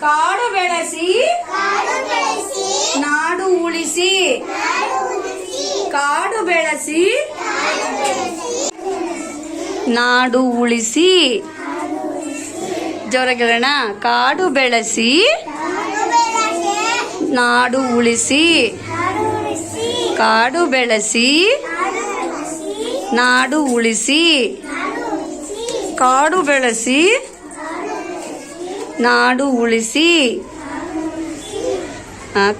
ಕಾಡು ಬೆಳೆಸಿ ನಾಡು ಉಳಿಸಿ ಕಾಡು ಬೆಳೆಸಿ ನಾಡು ಉಳಿಸಿ. ಜೋರಗಿರೋಣ. ಕಾಡು ಬೆಳೆಸಿ ನಾಡು ಉಳಿಸಿ. ಕಾಡು ಬೆಳೆಸಿ ನಾಡು ಉಳಿಸಿ. ಕಾಡು ಬೆಳೆಸಿ ನಾಡು ಉಳಿಸಿ.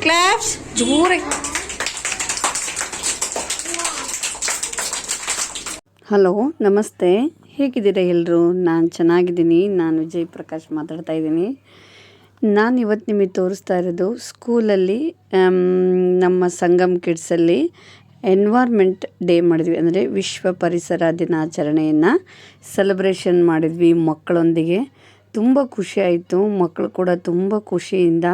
ಕ್ಲಾಪ್ಸ್ ಜೋರೆ. ಹಲೋ, ನಮಸ್ತೆ. ಹೇಗಿದ್ದೀರಾ ಎಲ್ಲರೂ ನಾನು ಚೆನ್ನಾಗಿದ್ದೀನಿ. ನಾನು ವಿಜಯ್ ಪ್ರಕಾಶ್ ಮಾತಾಡ್ತಾ ಇದ್ದೀನಿ. ನಾನು ಇವತ್ತು ನಿಮಗೆ ತೋರಿಸ್ತಾ ಇರೋದು ಸ್ಕೂಲಲ್ಲಿ ನಮ್ಮ ಸಂಗಮ್ ಕಿಡ್ಸಲ್ಲಿ ಎನ್ವಾರ್ಮೆಂಟ್ ಡೇ ಮಾಡಿದ್ವಿ. ಅಂದರೆ ವಿಶ್ವ ಪರಿಸರ ದಿನಾಚರಣೆಯನ್ನು ಸೆಲೆಬ್ರೇಷನ್ ಮಾಡಿದ್ವಿ ಮಕ್ಕಳೊಂದಿಗೆ. ತುಂಬ ಖುಷಿಯಾಯಿತು ಮಕ್ಕಳು ಕೂಡ ತುಂಬ ಖುಷಿಯಿಂದ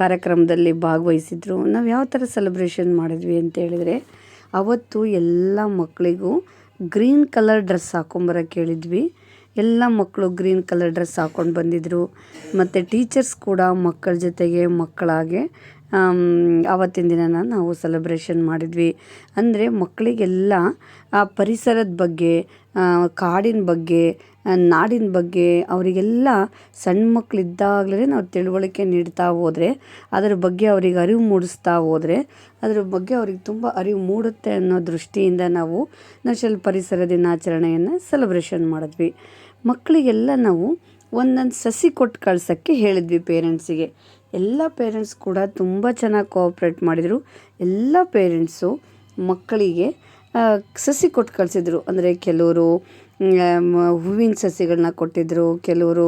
ಕಾರ್ಯಕ್ರಮದಲ್ಲಿ ಭಾಗವಹಿಸಿದ್ರು. ನಾವು ಯಾವ ಥರ ಸೆಲೆಬ್ರೇಷನ್ ಮಾಡಿದ್ವಿ ಅಂತ ಹೇಳಿದರೆ, ಅವತ್ತು ಎಲ್ಲ ಮಕ್ಕಳಿಗೂ ಗ್ರೀನ್ ಕಲರ್ ಡ್ರೆಸ್ ಹಾಕೊಂಬರೋ ಕೇಳಿದ್ವಿ ಎಲ್ಲ ಮಕ್ಕಳು ಗ್ರೀನ್ ಕಲರ್ ಡ್ರೆಸ್ ಹಾಕೊಂಡು ಬಂದಿದ್ದರು ಮತ್ತು ಟೀಚರ್ಸ್ ಕೂಡ ಮಕ್ಕಳ ಜೊತೆಗೆ ಮಕ್ಕಳಾಗೆ ಆವತ್ತಿನ ದಿನ ನಾವು ಸೆಲೆಬ್ರೇಷನ್ ಮಾಡಿದ್ವಿ. ಅಂದರೆ ಮಕ್ಕಳಿಗೆಲ್ಲ ಆ ಪರಿಸರದ ಬಗ್ಗೆ ಕಾಡಿನ ಬಗ್ಗೆ ನಾಡಿನ ಬಗ್ಗೆ, ಅವರಿಗೆಲ್ಲ ಸಣ್ಣ ಮಕ್ಕಳಿದ್ದಾಗಲೇ ನಾವು ತಿಳುವಳಿಕೆ ನೀಡ್ತಾ ಹೋದರೆ, ಅದರ ಬಗ್ಗೆ ಅವ್ರಿಗೆ ಅರಿವು ಮೂಡಿಸ್ತಾ ಹೋದರೆ, ಅದ್ರ ಬಗ್ಗೆ ಅವ್ರಿಗೆ ತುಂಬ ಅರಿವು ಮೂಡುತ್ತೆ ಅನ್ನೋ ದೃಷ್ಟಿಯಿಂದ ನಾವು ನ್ಯಾಷನಲ್ ಪರಿಸರ ದಿನಾಚರಣೆಯನ್ನು ಸೆಲೆಬ್ರೇಷನ್ ಮಾಡಿದ್ವಿ. ಮಕ್ಕಳಿಗೆಲ್ಲ ನಾವು ಒಂದೊಂದು ಸಸಿ ಕೊಟ್ಟು ಕಳ್ಸೋಕ್ಕೆ ಹೇಳಿದ್ವಿ ಪೇರೆಂಟ್ಸಿಗೆ ಎಲ್ಲ ಪೇರೆಂಟ್ಸ್ ಕೂಡ ತುಂಬ ಚೆನ್ನಾಗಿ ಕೋಆಪ್ರೇಟ್ ಮಾಡಿದರು. ಎಲ್ಲ ಪೇರೆಂಟ್ಸು ಮಕ್ಕಳಿಗೆ ಸಸಿ ಕೊಟ್ಟು ಕಳಿಸಿದ್ರು. ಅಂದರೆ ಕೆಲವರು ಹೂವಿನ ಸಸಿಗಳನ್ನ ಕೊಟ್ಟಿದ್ದರು ಕೆಲವರು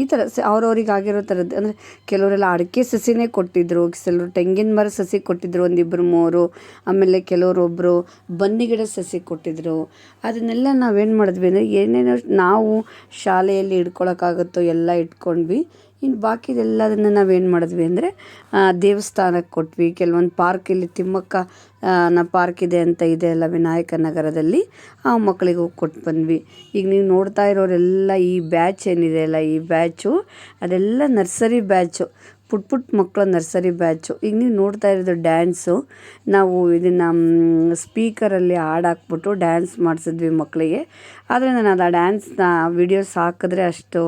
ಈ ಥರ ಸ, ಅವ್ರವ್ರಿಗೆ ಆಗಿರೋ ಥರದ್ದು ಅಂದರೆ ಕೆಲವರೆಲ್ಲ ಅಡಿಕೆ ಸಸಿನೇ ಕೊಟ್ಟಿದ್ದರು ಕೆಲವರು ತೆಂಗಿನ ಮರ ಸಸಿ ಕೊಟ್ಟಿದ್ದರು ಒಂದಿಬ್ಬರು ಮೂವರು ಆಮೇಲೆ ಕೆಲವರೊಬ್ಬರು ಬನ್ನಿ ಗಿಡ ಸಸಿ ಕೊಟ್ಟಿದ್ದರು ಅದನ್ನೆಲ್ಲ ನಾವೇನು ಮಾಡಿದ್ವಿ ಅಂದರೆ ಏನೇನೋ ನಾವು ಶಾಲೆಯಲ್ಲಿ ಇಟ್ಕೊಳಕ್ಕಾಗುತ್ತೋ ಎಲ್ಲ ಇಟ್ಕೊಂಡ್ವಿ. ಇನ್ನು ಬಾಕಿದೆಲ್ಲದನ್ನು ನಾವೇನು ಮಾಡಿದ್ವಿ ಅಂದರೆ ದೇವಸ್ಥಾನಕ್ಕೆ ಕೊಟ್ವಿ. ಕೆಲವೊಂದು ಪಾರ್ಕಲ್ಲಿ ತಿಮ್ಮಕ್ಕ ನ ಪಾರ್ಕ್ ಇದೆ ಅಂತ ಇದೆ ಅಲ್ಲ ವಿನಾಯಕ ನಗರದಲ್ಲಿ, ಆ ಮಕ್ಕಳಿಗೆ ಕೊಟ್ಟು ಬಂದ್ವಿ. ಈಗ ನೀವು ನೋಡ್ತಾ ಇರೋರೆಲ್ಲ ಈ ಬ್ಯಾಚ್ ಏನಿದೆ ಅಲ್ಲ, ಈ ಬ್ಯಾಚು ಅದೆಲ್ಲ ನರ್ಸರಿ ಬ್ಯಾಚು ಪುಟ್ ಪುಟ್ ಮಕ್ಕಳ ನರ್ಸರಿ ಬ್ಯಾಚು. ಈಗ ನೀವು ನೋಡ್ತಾ ಇರೋದು ಡ್ಯಾನ್ಸು. ನಾವು ಇದನ್ನು ಸ್ಪೀಕರಲ್ಲಿ ಹಾಡು ಹಾಕ್ಬಿಟ್ಟು ಡ್ಯಾನ್ಸ್ ಮಾಡಿಸಿದ್ವಿ ಮಕ್ಕಳಿಗೆ. ಆದರೆ ನಾನು ಅದು ಆ ಡ್ಯಾನ್ಸ್ನ ವೀಡಿಯೋಸ್ ಹಾಕಿದ್ರೆ ಅಷ್ಟು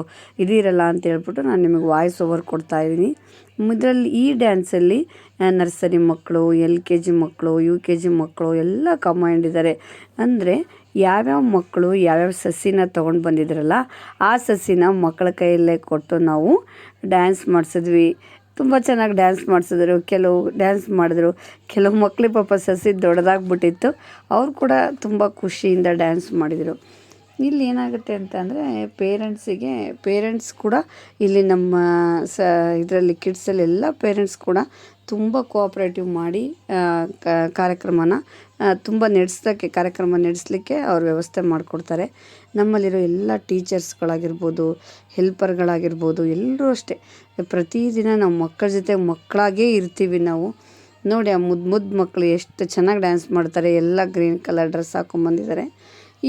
ಇದಿರಲ್ಲ ಅಂತ ಹೇಳ್ಬಿಟ್ಟು ನಾನು ನಿಮಗೆ ವಾಯ್ಸ್ ಓವರ್ ಕೊಡ್ತಾ ಇದ್ದೀನಿ. ಇದರಲ್ಲಿ ಈ ಡ್ಯಾನ್ಸಲ್ಲಿ ನರ್ಸರಿ ಮಕ್ಕಳು, ಎಲ್ ಕೆ ಜಿ ಮಕ್ಕಳು, ಯು ಕೆ ಜಿ ಮಕ್ಕಳು ಎಲ್ಲ ಕಮಾಂಡ್ ಇದ್ದಾರೆ. ಅಂದರೆ ಯಾವ್ಯಾವ ಮಕ್ಕಳು ಯಾವ್ಯಾವ ಸಸಿನ ತೊಗೊಂಡು ಬಂದಿದ್ರಲ್ಲ, ಆ ಸಸಿನ ಮಕ್ಕಳ ಕೈಯಲ್ಲೇ ಕೊಟ್ಟು ನಾವು ಡ್ಯಾನ್ಸ್ ಮಾಡಿಸಿದ್ವಿ. ತುಂಬ ಚೆನ್ನಾಗಿ ಡ್ಯಾನ್ಸ್ ಮಾಡಿಸಿದ್ರು. ಕೆಲವು ಡ್ಯಾನ್ಸ್ ಮಾಡಿದ್ರು. ಕೆಲವು ಮಕ್ಕಳು ಪಾಪ ಸಸಿ ದೊಡ್ಡದಾಗ್ಬಿಟ್ಟಿತ್ತು. ಅವ್ರು ಕೂಡ ತುಂಬ ಖುಷಿಯಿಂದ ಡ್ಯಾನ್ಸ್ ಮಾಡಿದರು. ಇಲ್ಲಿ ಏನಾಗುತ್ತೆ ಅಂತಂದರೆ ಪೇರೆಂಟ್ಸಿಗೆ ಪೇರೆಂಟ್ಸ್ ಕೂಡ ಇಲ್ಲಿ ನಮ್ಮ ಸ, ಇದರಲ್ಲಿ ಕಿಡ್ಸಲ್ಲಿ ಎಲ್ಲ ಪೇರೆಂಟ್ಸ್ ಕೂಡ ತುಂಬ ಕೋಆಪ್ರೇಟಿವ್ ಮಾಡಿ ಕಾರ್ಯಕ್ರಮನ ತುಂಬ ನಡೆಸೋಕ್ಕೆ ಕಾರ್ಯಕ್ರಮ ನಡೆಸಲಿಕ್ಕೆ ಅವ್ರು ವ್ಯವಸ್ಥೆ ಮಾಡಿಕೊಡ್ತಾರೆ. ನಮ್ಮಲ್ಲಿರೋ ಎಲ್ಲ ಟೀಚರ್ಸ್ಗಳಾಗಿರ್ಬೋದು, ಹೆಲ್ಪರ್ಗಳಾಗಿರ್ಬೋದು, ಎಲ್ಲರೂ ಅಷ್ಟೇ. ಪ್ರತಿದಿನ ನಾವು ಮಕ್ಕಳ ಜೊತೆ ಮಕ್ಕಳಾಗೇ ಇರ್ತೀವಿ ನಾವು. ನೋಡಿ, ಆ ಮುದ್ದು ಮುದ್ದು ಮಕ್ಕಳು ಎಷ್ಟು ಚೆನ್ನಾಗಿ ಡ್ಯಾನ್ಸ್ ಮಾಡ್ತಾರೆ, ಎಲ್ಲ ಗ್ರೀನ್ ಕಲರ್ ಡ್ರೆಸ್ ಹಾಕೊಂಬಂದಿದ್ದಾರೆ.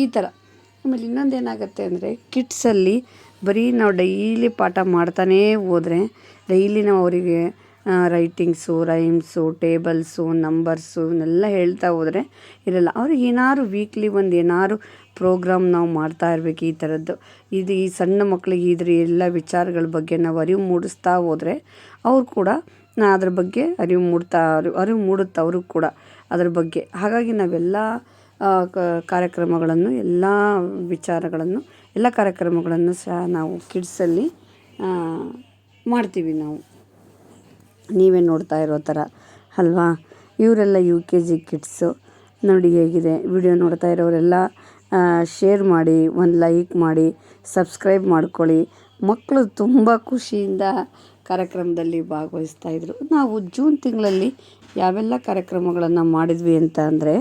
ಈ ಥರ. ಆಮೇಲೆ ಇನ್ನೊಂದು ಏನಾಗುತ್ತೆ ಅಂದರೆ ಕಿಡ್ಸಲ್ಲಿ ಬರೀ ನಾವು ಡೈಲಿ ಪಾಠ ಮಾಡ್ತಾನೇ ಹೋದರೆ ಡೈಲಿ ನಾವು ಅವರಿಗೆ ರೈಟಿಂಗ್ಸು ರೈಮ್ಸು ಟೇಬಲ್ಸು ನಂಬರ್ಸು ಇವನ್ನೆಲ್ಲ ಹೇಳ್ತಾ ಹೋದರೆ ಇರಲ್ಲ. ಅವ್ರಿಗೆ ಏನಾದ್ರು ವೀಕ್ಲಿ ಒಂದು ಏನಾದ್ರು ಪ್ರೋಗ್ರಾಮ್ ನಾವು ಮಾಡ್ತಾ ಇರಬೇಕು ಈ ಥರದ್ದು ಇದು ಈ ಸಣ್ಣ ಮಕ್ಕಳಿಗೆ ಇದ್ರ ಎಲ್ಲ ವಿಚಾರಗಳ ಬಗ್ಗೆ ನಾವು ಅರಿವು ಮೂಡಿಸ್ತಾ ಹೋದರೆ ಅವ್ರು ಕೂಡ ನಾ ಅದ್ರ ಬಗ್ಗೆ ಅರಿವು ಮೂಡ್ತಾ, ಅರಿವು ಮೂಡುತ್ತೆ ಅವ್ರಿಗೆ ಕೂಡ ಅದ್ರ ಬಗ್ಗೆ. ಹಾಗಾಗಿ ನಾವೆಲ್ಲ ಕಾರ್ಯಕ್ರಮಗಳನ್ನು, ಎಲ್ಲ ವಿಚಾರಗಳನ್ನು, ಎಲ್ಲ ಕಾರ್ಯಕ್ರಮಗಳನ್ನು ಸಹ ನಾವು ಕಿಡ್ಸಲ್ಲಿ ಮಾಡ್ತೀವಿ ನಾವು. ನೀವೇ ನೋಡ್ತಾ ಇರೋ ಥರ, ಅಲ್ವಾ? ಇವರೆಲ್ಲ ಯು ಕೆ ಜಿ ಕಿಡ್ಸು ನೋಡಿ ಹೇಗಿದೆ. ವಿಡಿಯೋ ನೋಡ್ತಾ ಇರೋರೆಲ್ಲ ಶೇರ್ ಮಾಡಿ, ಒಂದು ಲೈಕ್ ಮಾಡಿ ಸಬ್ಸ್ಕ್ರೈಬ್ ಮಾಡ್ಕೊಳ್ಳಿ. ಮಕ್ಕಳು ತುಂಬ ಖುಷಿಯಿಂದ ಕಾರ್ಯಕ್ರಮದಲ್ಲಿ ಭಾಗವಹಿಸ್ತಾ ಇದ್ದರು ನಾವು ಜೂನ್ ತಿಂಗಳಲ್ಲಿ ಯಾವೆಲ್ಲ ಕಾರ್ಯಕ್ರಮಗಳನ್ನು ಮಾಡಿದ್ವಿ ಅಂತ ಅಂದರೆ